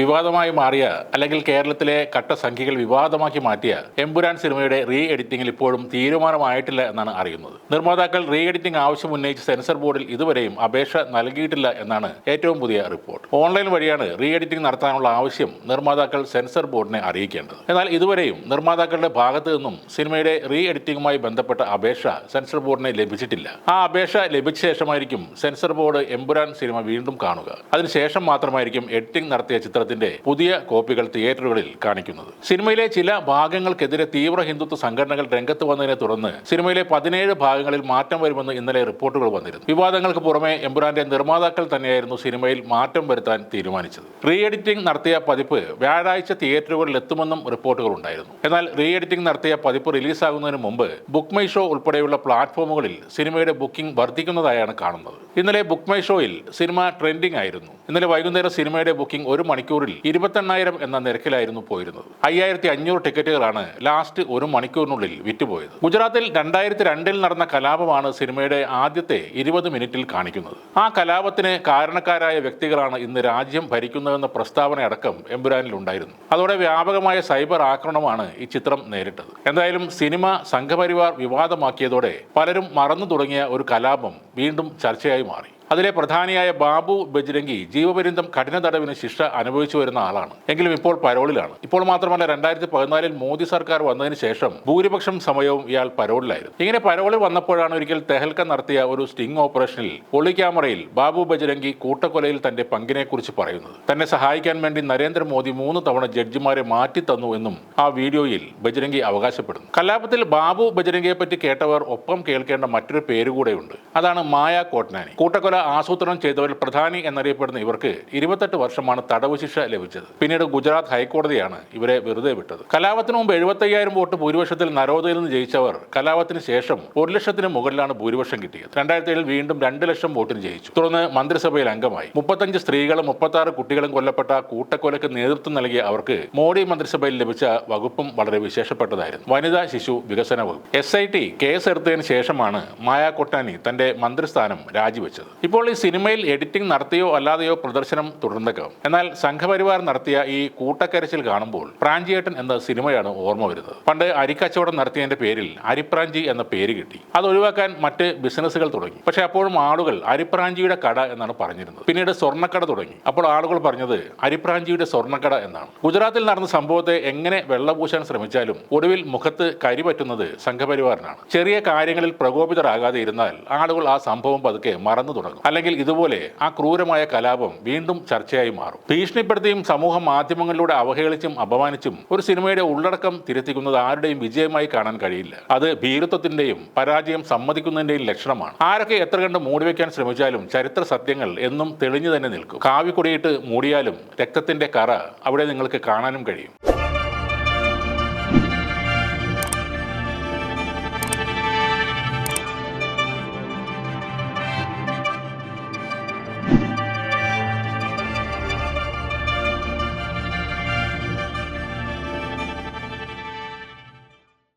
വിവാദമായി മാറിയ അല്ലെങ്കിൽ കേരളത്തിലെ കട്ട സംഖ്യകൾ വിവാദമാക്കി മാറ്റിയ എമ്പുരാൻ സിനിമയുടെ റീ എഡിറ്റിംഗിൽ ഇപ്പോഴും തീരുമാനമായിട്ടില്ല എന്നാണ് അറിയുന്നത്. നിർമ്മാതാക്കൾ റീ എഡിറ്റിംഗ് ആവശ്യം ഉന്നയിച്ച് സെൻസർ ബോർഡിൽ ഇതുവരെയും അപേക്ഷ നൽകിയിട്ടില്ല എന്നാണ് ഏറ്റവും പുതിയ റിപ്പോർട്ട്. ഓൺലൈൻ വഴിയാണ് റീ എഡിറ്റിംഗ് നടത്താനുള്ള ആവശ്യം നിർമ്മാതാക്കൾ സെൻസർ ബോർഡിനെ അറിയിക്കേണ്ടത്. എന്നാൽ ഇതുവരെയും നിർമ്മാതാക്കളുടെ ഭാഗത്തു നിന്നും സിനിമയുടെ റീ എഡിറ്റിംഗുമായി ബന്ധപ്പെട്ട അപേക്ഷ സെൻസർ ബോർഡിനെ ലഭിച്ചിട്ടില്ല. ആ അപേക്ഷ ലഭിച്ച ശേഷമായിരിക്കും സെൻസർ ബോർഡ് എമ്പുരാൻ സിനിമ വീണ്ടും കാണുക. അതിനുശേഷം മാത്രമായിരിക്കും എഡിറ്റിംഗ് നടത്തിയ ചിത്രത്തിന്റെ പുതിയ കോപ്പികൾ തിയേറ്ററുകളിൽ കാണിക്കുന്നത്. സിനിമയിലെ ചില ഭാഗങ്ങൾക്കെതിരെ തീവ്ര ഹിന്ദുത്വ സംഘടനകൾ രംഗത്ത് വന്നതിനെ തുടർന്ന് സിനിമയിലെ പതിനേഴ് ഭാഗങ്ങളിൽ മാറ്റം വരുമെന്ന് ഇന്നലെ റിപ്പോർട്ടുകൾ വന്നിരുന്നു. വിവാദങ്ങൾക്ക് പുറമെ എമ്പുരാന്റെ നിർമ്മാതാക്കൾ തന്നെയായിരുന്നു സിനിമയിൽ മാറ്റം വരുത്താൻ തീരുമാനിച്ചത്. റീ എഡിറ്റിംഗ് നടത്തിയ പതിപ്പ് വ്യാഴാഴ്ച തിയേറ്ററുകളിൽ എത്തുമെന്നും റിപ്പോർട്ടുകൾ ഉണ്ടായിരുന്നു. എന്നാൽ റീ എഡിറ്റിംഗ് നടത്തിയ പതിപ്പ് റിലീസാകുന്നതിന് മുമ്പ് ബുക്ക് മൈ ഷോ ഉൾപ്പെടെയുള്ള പ്ലാറ്റ്ഫോമുകളിൽ സിനിമയുടെ ബുക്കിംഗ് വർദ്ധിക്കുന്നതായാണ് കാണുന്നത്. ഇന്നലെ ബുക്ക് മൈ ഷോയിൽ സിനിമ ട്രെൻഡിംഗ് ആയിരുന്നു. ഇന്നലെ വൈകുന്നേരം സിനിമയുടെ ബുക്കിംഗ് ഒരു മണിക്കൂറിൽ ഇരുപത്തെണ്ണായിരം എന്ന നിരക്കിലായിരുന്നു പോയിരുന്നത്. അയ്യായിരത്തി അഞ്ഞൂറ് ടിക്കറ്റുകളാണ് ലാസ്റ്റ് ഒരു മണിക്കൂറിനുള്ളിൽ വിറ്റുപോയത്. ഗുജറാത്തിൽ രണ്ടായിരത്തി രണ്ടിൽ നടന്ന കലാപമാണ് സിനിമയുടെ ആദ്യത്തെ ഇരുപത് മിനിറ്റിൽ കാണിക്കുന്നത്. ആ കലാപത്തിന് കാരണക്കാരായ വ്യക്തികളാണ് ഇന്ന് രാജ്യം ഭരിക്കുന്നതെന്ന പ്രസ്താവന അടക്കം എമ്പുരാനിൽ ഉണ്ടായിരുന്നു. അതോടെ വ്യാപകമായ സൈബർ ആക്രമണമാണ് ഈ ചിത്രം നേരിട്ടത്. എന്തായാലും സിനിമ സംഘപരിവാർ വിവാദമാക്കിയതോടെ പലരും മറന്നു തുടങ്ങിയ ഒരു കലാപം വീണ്ടും ചർച്ചയായി മാറി. അതിലെ പ്രധാനിയായ ബാബു ബജ്രംഗി ജീവപര്യന്തം കഠിന തടവിന് ശിക്ഷ അനുഭവിച്ചു വരുന്ന ആളാണ്. എങ്കിലും ഇപ്പോൾ പരോളിലാണ്. ഇപ്പോൾ മാത്രമല്ല രണ്ടായിരത്തി പതിനാലിൽ മോദി സർക്കാർ വന്നതിന് ശേഷം ഭൂരിപക്ഷം സമയവും ഇയാൾ പരോളിലായിരുന്നു. ഇങ്ങനെ പരോളിൽ വന്നപ്പോഴാണ് ഒരിക്കൽ തെഹൽക്ക നടത്തിയ ഒരു സ്റ്റിംഗ് ഓപ്പറേഷനിൽ ഒളി ക്യാമറയിൽ ബാബു ബജ്രംഗി കൂട്ടക്കൊലയിൽ തന്റെ പങ്കിനെക്കുറിച്ച് പറയുന്നത്. തന്നെ സഹായിക്കാൻ വേണ്ടി നരേന്ദ്രമോദി മൂന്ന് തവണ ജഡ്ജിമാരെ മാറ്റി തന്നു എന്നും ആ വീഡിയോയിൽ ബജ്രംഗി അവകാശപ്പെടുന്നു. കലാപത്തിൽ ബാബു ബജ്രംഗിയെ പറ്റി കേട്ടവർ ഒപ്പം കേൾക്കേണ്ട മറ്റൊരു പേരുകൂടെയുണ്ട്. അതാണ് മായ കോട്നാനി. കൂട്ടക്കൊല ആസൂത്രണം ചെയ്തവരിൽ പ്രധാനി എന്നറിയപ്പെടുന്ന ഇവർക്ക് ഇരുപത്തെട്ട് വർഷമാണ് തടവ് ശിക്ഷ ലഭിച്ചത്. പിന്നീട് ഗുജറാത്ത് ഹൈക്കോടതിയാണ് ഇവരെ വെറുതെ വിട്ടത്. കലാപത്തിന് മുമ്പ് എഴുപത്തയ്യായിരം വോട്ട് ഭൂരിപക്ഷത്തിൽ നരോദയിൽ നിന്ന് ജയിച്ചവർ കലാപത്തിന് ശേഷം ഒരു ലക്ഷത്തിന് മുകളിലാണ് ഭൂരിപക്ഷം കിട്ടിയത്. രണ്ടായിരത്തി ഏഴിൽ വീണ്ടും രണ്ട് ലക്ഷം വോട്ടിന് ജയിച്ചു. തുടർന്ന് മന്ത്രിസഭയിൽ അംഗമായി. മുപ്പത്തഞ്ച് സ്ത്രീകളും മുപ്പത്തി ആറ് കുട്ടികളും കൊല്ലപ്പെട്ട കൂട്ടക്കൊലയ്ക്ക് നേതൃത്വം നൽകിയ അവർക്ക് മോഡി മന്ത്രിസഭയിൽ ലഭിച്ച വകുപ്പും വളരെ വിശേഷപ്പെട്ടതായിരുന്നു. വനിതാ ശിശു വികസന വകുപ്പ്. എസ് ഐ ടി കേസ് എടുത്തതിന് ശേഷമാണ് മായാ കൊട്ടാനി തന്റെ മന്ത്രിസ്ഥാനം രാജിവെച്ചത്. ഇപ്പോൾ ഈ സിനിമയിൽ എഡിറ്റിംഗ് നടത്തിയോ അല്ലാതെയോ പ്രദർശനം തുടർന്നേക്കാം. എന്നാൽ സംഘപരിവാർ നടത്തിയ ഈ കൂട്ടക്കരച്ചിൽ കാണുമ്പോൾ പ്രാഞ്ചിയേട്ടൻ എന്ന സിനിമയാണ് ഓർമ്മ വരുന്നത്. പണ്ട് അരിക്കച്ചവടം നടത്തിയതിന്റെ പേരിൽ അരിപ്രാഞ്ചി എന്ന പേര് കിട്ടി. അത് ഒഴിവാക്കാൻ മറ്റ് ബിസിനസ്സുകൾ തുടങ്ങി. പക്ഷേ അപ്പോഴും ആളുകൾ അരിപ്രാഞ്ചിയുടെ കട എന്നാണ് പറഞ്ഞിരുന്നത്. പിന്നീട് സ്വർണക്കട തുടങ്ങി. അപ്പോൾ ആളുകൾ പറഞ്ഞത് അരിപ്രാഞ്ചിയുടെ സ്വർണക്കട എന്നാണ്. ഗുജറാത്തിൽ നടന്ന സംഭവത്തെ എങ്ങനെ വെള്ളപൂശാൻ ശ്രമിച്ചാലും ഒടുവിൽ മുഖത്ത് കരി പറ്റുന്നത് സംഘപരിവാറിനാണ്. ചെറിയ കാര്യങ്ങളിൽ പ്രകോപിതരാകാതെ ഇരുന്നാൽ ആളുകൾ ആ സംഭവം പതുക്കെ മറന്നു തുടങ്ങും അല്ലെങ്കിൽ ഇതുപോലെ ആ ക്രൂരമായ കലാപം വീണ്ടും ചർച്ചയായി മാറും. ഭീഷണിപ്പെടുത്തിയും സമൂഹ മാധ്യമങ്ങളിലൂടെ അവഹേളിച്ചും അപമാനിച്ചും ഒരു സിനിമയുടെ ഉള്ളടക്കം തിരുത്തിക്കുന്നത് ആരുടെയും വിജയമായി കാണാൻ കഴിയില്ല. അത് ഭീരുത്വത്തിന്റെയും പരാജയം സമ്മതിക്കുന്നതിന്റെയും ലക്ഷണമാണ്. ആരൊക്കെ എത്ര കണ്ട് മൂടിവെക്കാൻ ശ്രമിച്ചാലും ചരിത്ര സത്യങ്ങൾ എന്നും തെളിഞ്ഞു തന്നെ നിൽക്കും. കാവിക്കൊടിയിട്ട് മൂടിയാലും രക്തത്തിന്റെ കറ അവിടെ നിങ്ങൾക്ക് കാണാനും കഴിയും.